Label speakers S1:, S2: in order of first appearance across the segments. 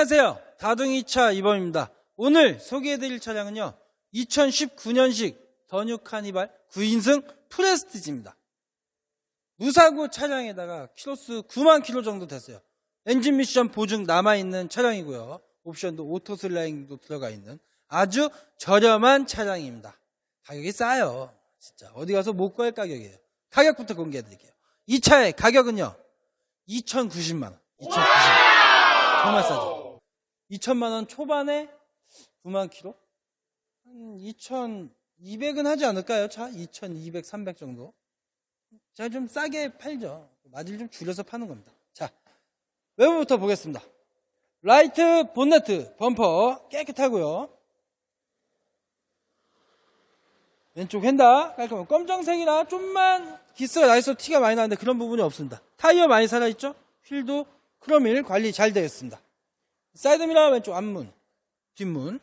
S1: 안녕하세요. 다둥이차 이범입니다. 오늘 소개해드릴 차량은요. 2019년식 더뉴 카니발 9인승 프레스티지입니다. 무사고 차량에다가 키로수 9만 킬로 정도 됐어요. 엔진 미션 보증 남아있는 차량이고요. 옵션도 오토 슬라잉도 들어가 있는 아주 저렴한 차량입니다. 가격이 싸요. 진짜 어디 가서 못 구할 가격이에요. 가격부터 공개해드릴게요. 이 차의 가격은요. 2,090만 원. 2,090만 원. 정말 싸죠. 2천만 원 초반에 9만 킬로? 한 2,200은 하지 않을까요? 차? 2,200, 300 정도? 자, 좀 싸게 팔죠. 마질 좀 줄여서 파는 겁니다. 자, 외부부터 보겠습니다. 라이트 본네트 범퍼 깨끗하고요. 왼쪽 휀다 깔끔하고 검정색이라 좀만 기스가 나 있어 티가 많이 나는데 그런 부분이 없습니다. 타이어 많이 살아있죠? 휠도 크로밀 관리 잘 되어 있습니다. 사이드 미러 왼쪽 앞문, 뒷문,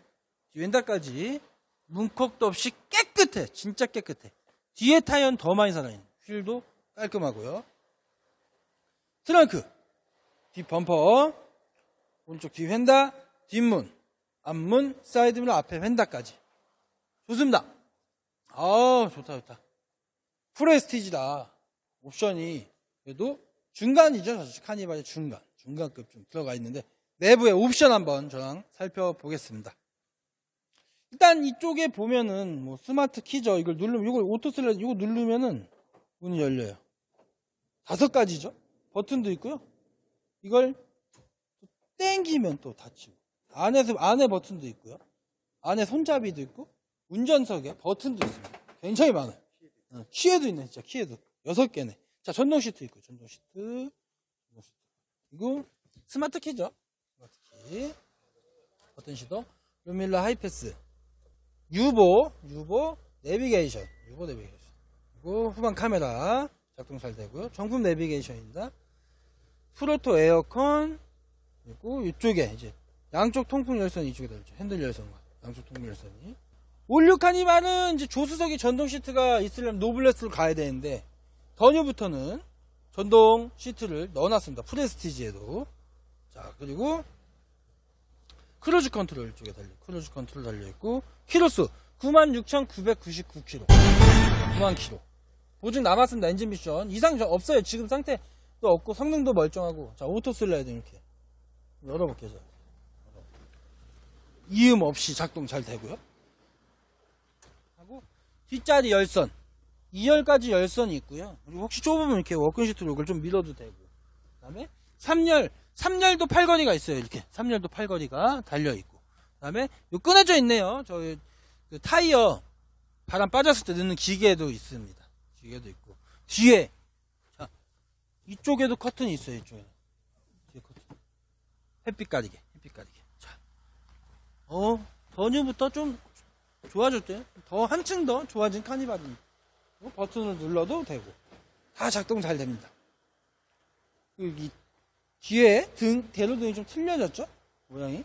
S1: 왼다까지 문콕도 없이 깨끗해. 진짜 깨끗해. 뒤에 타이어는 더 많이 살아있는. 휠도 깔끔하고요. 트렁크, 뒷 범퍼, 오른쪽 뒤 휀다, 뒷문, 앞문, 사이드 미러 앞에 휀다까지. 좋습니다. 아 좋다 좋다. 프레스티지다. 옵션이 그래도 중간이죠. 카니발의 중간, 중간급 좀 들어가 있는데 내부의 옵션 한번 저랑 살펴보겠습니다. 일단 이쪽에 보면은 뭐 스마트 키죠. 이걸 누르면 이걸 오토 슬라 이거 누르면은 문이 열려요. 다섯 가지죠. 버튼도 있고요. 이걸 또 땡기면 또 닫히고 안에서 안에 버튼도 있고요. 안에 손잡이도 있고 운전석에 버튼도 있습니다. 굉장히 많아요. 어, 키에도 있네, 진짜 키에도 여섯 개네. 자 전동 시트 있고 전동 시트, 전동 시트. 그리고 스마트 키죠. 키. 버튼 시도. 루밀라 하이패스. 유보, 유보 내비게이션. 유보 내비게이션. 그리고 후방 카메라 작동 잘 되고요. 정품 내비게이션입니다. 프로토 에어컨. 그리고 이쪽에 이제 양쪽 통풍 열선이 이쪽에 달렸죠. 핸들 열선과 양쪽 통풍 열선이. 올류 카니발은 이제 조수석이 전동 시트가 있으려면 노블레스로 가야 되는데 더뉴부터는 전동 시트를 넣어놨습니다. 프레스티지에도. 자, 그리고 크루즈 컨트롤 쪽에 달려, 크루즈 컨트롤 달려 있고, 키로수 96,999km. 9만 킬로. 보증 남았습니다. 엔진 미션. 이상 저 없어요. 지금 상태도 없고, 성능도 멀쩡하고. 자, 오토 슬라이드 이렇게. 열어볼게요. 자. 이음 없이 작동 잘 되고요. 하고, 뒷자리 열선. 2열까지 열선이 있고요. 그리고 혹시 좁으면 이렇게 워킹 시트로 이걸 좀 밀어도 되고. 그 다음에 3열, 3열도 팔거리가 있어요. 이렇게 3열도 팔거리가 달려 있고. 그 다음에 요 끊어져 있네요. 저 그 타이어 바람 빠졌을 때 넣는 기계도 있습니다. 기계도 있고. 뒤에 자 이쪽에도 커튼이 있어요. 이쪽에 뒤에 커튼. 햇빛 가리개, 햇빛 가리개. 자, 어 더뉴부터 좀 좋아졌대요. 더 한층 더 좋아진 카니발입니다. 뭐 버튼을 눌러도 되고 다 작동 잘 됩니다. 여기 뒤에 등 대로등이 좀 틀려졌죠? 모양이?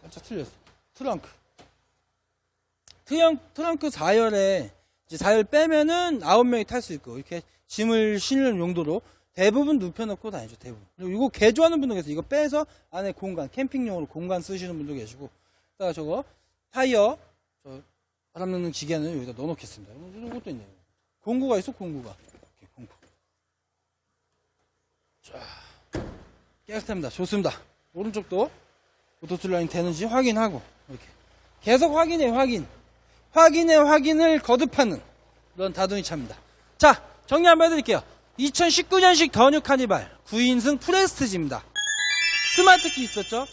S1: 살짝 틀렸어. 트렁크. 트렁, 트렁크 4열에 이제 4열 빼면은 9명이 탈 수 있고 이렇게 짐을 실는 용도로 대부분 눕혀놓고 다니죠 대부분. 그리고 이거 개조하는 분도 계세요 이거 빼서 안에 공간 캠핑용으로 공간 쓰시는 분도 계시고. 그다가 저거 타이어 저 바람 넣는 기계는 여기다 넣어놓겠습니다. 이런 것도 있네요. 공구가 있어 공구가. 이렇게 공구. 자 깨끗합니다. 좋습니다. 오른쪽도 오토툴 라인 되는지 확인하고 이렇게. 계속 확인해 확인. 확인해 확인을 거듭하는 그런 다둥이 차입니다. 자 정리 한번 해드릴게요. 2019년식 더뉴 카니발 9인승 프레스티지입니다. 스마트키 있었죠?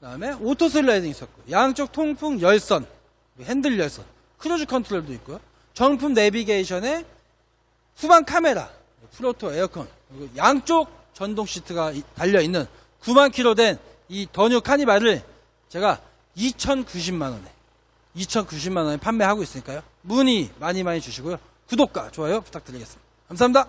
S1: 그 다음에 오토 슬라이딩 있었고 양쪽 통풍 열선 핸들 열선 크루즈 컨트롤도 있고요. 정품 내비게이션에 후방 카메라 프로토 에어컨 그리고 양쪽 전동 시트가 이- 달려있는 9만 킬로 된 이 더뉴 카니발을 제가 2,090만 원에 2,090만 원에 판매하고 있으니까요. 문의 많이 많이 주시고요. 구독과 좋아요 부탁드리겠습니다. 감사합니다